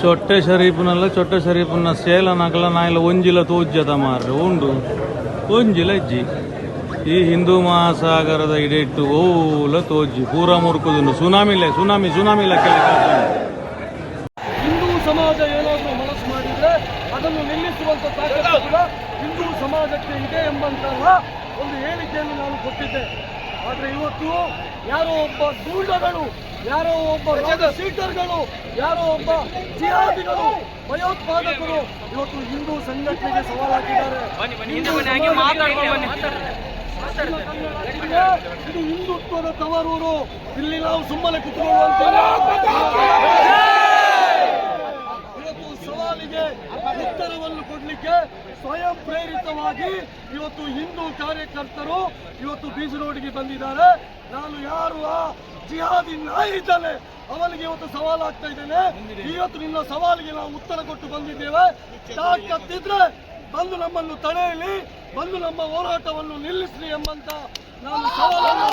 ಚೊಟ್ಟೆ ಶರೀಫ್ನಲ್ಲ, ಚೊಟ್ಟೆ ಶರೀಫ್ನ sale ನಕಲ Nayila ಒಂಜಿಲ ತೋಜ್ಜದ ಮಾರ್ರೆ, ಉಂಡು. ಒಂಜಿಲ ಅಜ್ಜಿ ಈ ಹಿಂದೂ ಮಹಾಸಾಗರದ ಇಡೆಟ್ಟು ಓಲ ತೋಜ್ಜಿ. ಪೂರ ಸುನಾಮಿ ಇಲ್ಲ, ಸುನಾಮಿ ಸುನಾಮಿ ಕೆಲಸ ಹಿಂದೂ ಸಮಾಜ ಏನಾದರೂ ಮನಸ್ಸು ಮಾಡಿದ್ರೆ ಅದನ್ನು ನಿಲ್ಲಿಸುವಂತ ಹಿಂದೂ ಸಮಾಜಕ್ಕೆ ಇದೆ ಎಂಬಂತಹ ಒಂದು ಹೇಳಿಕೆಯನ್ನು ನಾನು ಕೊಟ್ಟಿದ್ದೆ. ಆದ್ರೆ ಇವತ್ತು ಯಾರೋ ಒಬ್ಬ ಗೂಂಡಗಳು ಯಾರೋ ಒಬ್ಬ ಸೀಟರ್ಗಳು ಯಾರೋ ಒಬ್ಬ ಜಿಹಾದಿಗಳು ಭಯೋತ್ಪಾದಕರು ಇವತ್ತು ಹಿಂದೂ ಸಂಘಟನೆಗೆ ಸವಾಲಾಗಿದ್ದಾರೆ. ಹಾಕಿದ್ದಾರೆ ಇದು ಹಿಂದುತ್ವದ ತವರೂರು. ಇಲ್ಲಿ ನಾವು ಸುಮ್ಮನೆ ಕುತ್ಕೊಳ್ಳುವಂತಿಲ್ಲ ಇವತ್ತು ಸವಾಲಿಗೆ ಕೊಡಲಿಕ್ಕೆ ಸ್ವಯಂ ಪ್ರೇರಿತವಾಗಿ ಇವತ್ತು ಹಿಂದೂ ಕಾರ್ಯಕರ್ತರು ಇವತ್ತು ಬೀಚ್ ರೋಡ್ಗೆ ಬಂದಿದ್ದಾರೆ. ನಾನು ಯಾರು? ಆ ಜಿಹಾದಿ ನಾಯಿದ್ದಾನೆ ಅವನಿಗೆ ಇವತ್ತು ಸವಾಲಾಗ್ತಾ ಇದ್ದೇನೆ. ಇವತ್ತು ನಿನ್ನ ಸವಾಲಿಗೆ ನಾವು ಉತ್ತರ ಕೊಟ್ಟು ಬಂದಿದ್ದೇವೆ. ತಾಕತ್ತಿದ್ರೆ ಬಂದು ನಮ್ಮನ್ನು ತಡೆಯಲಿ, ಬಂದು ನಮ್ಮ ಹೋರಾಟವನ್ನು ನಿಲ್ಲಿಸಲಿ ಎಂಬಂತ ನಾನು ಸವಾಲನ್ನು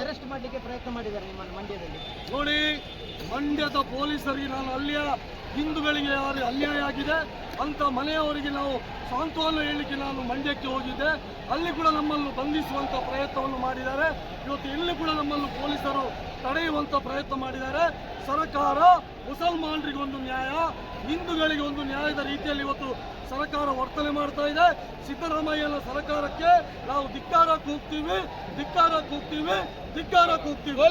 ಅರೆಸ್ಟ್ ಮಾಡಲಿಕ್ಕೆ ಪ್ರಯತ್ನ ಮಾಡಿದ್ದಾರೆ ನಿಮ್ಮನ್ನು ಮಂಡ್ಯದಲ್ಲಿ ನೋಡಿ ಮಂಡ್ಯದ ಪೊಲೀಸರಿಗೆ ನಾನು ಅಲ್ಲಿಯ ಹಿಂದೂಗಳಿಗೆ ಯಾರು ಅನ್ಯಾಯ ಆಗಿದೆ. ಅಂತ ಮನೆಯವರಿಗೆ ನಾವು ಸಾಂತ್ವನ ಹೇಳಲಿಕ್ಕೆ ನಾನು ಮಂಡ್ಯಕ್ಕೆ ಹೋಗಿದ್ದೆ. ಅಲ್ಲಿ ಕೂಡ ನಮ್ಮನ್ನು ಬಂಧಿಸುವಂತ ಪ್ರಯತ್ನವನ್ನು ಮಾಡಿದ್ದಾರೆ. ಇವತ್ತು ಇಲ್ಲಿ ಕೂಡ ನಮ್ಮನ್ನು ಪೊಲೀಸರು ತಡೆಯುವಂತ ಪ್ರಯತ್ನ ಮಾಡಿದ್ದಾರೆ. ಸರ್ಕಾರ ಮುಸಲ್ಮಾನರಿಗೆ ಒಂದು ನ್ಯಾಯ, ಹಿಂದೂಗಳಿಗೆ ಒಂದು ನ್ಯಾಯದ ರೀತಿಯಲ್ಲಿ ಇವತ್ತು ಸರ್ಕಾರ ವರ್ತನೆ ಮಾಡ್ತಾ ಇದೆ. ಸಿದ್ದರಾಮಯ್ಯನ ಸರ್ಕಾರಕ್ಕೆ ನಾವು ಧಿಕ್ಕಾರ ಕೂಗ್ತೀವಿ ಧಿಕ್ಕಾರ ಕೂಗ್ತೀವಿ ಧಿಕ್ಕಾರ ಕೂಗ್ತೀವಿ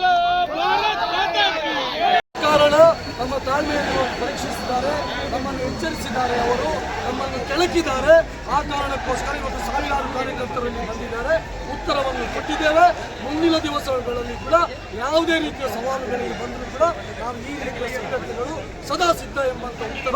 ತಾಳ್ಮೆಯನ್ನು ಪರೀಕ್ಷಿಸಿದ್ದಾರೆ, ನಮ್ಮನ್ನು ಎಚ್ಚರಿಸಿದ್ದಾರೆ ಅವರು, ನಮ್ಮನ್ನು ಕೆಳಕಿದ್ದಾರೆ ಆ ಕಾರಣಕ್ಕೋಸ್ಕರ ಇವತ್ತು ಸಾವಿರಾರು ಕಾರ್ಯಕರ್ತರು ಇಲ್ಲಿ ಬಂದಿದ್ದಾರೆ. ಉತ್ತರವನ್ನು ಕೊಟ್ಟಿದ್ದೇವೆ. ಮುಂದಿನ ದಿವಸಗಳಲ್ಲಿ ಕೂಡ ಯಾವುದೇ ರೀತಿಯ ಸವಾಲುಗಳಿಗೆ ಬಂದರೂ ಕೂಡ ನಾವು ಈ ರೀತಿಯ ಸಂಘಟನೆಗಳು ಸದಾ ಸಿದ್ಧ ಎಂಬಂತ ಉತ್ತರ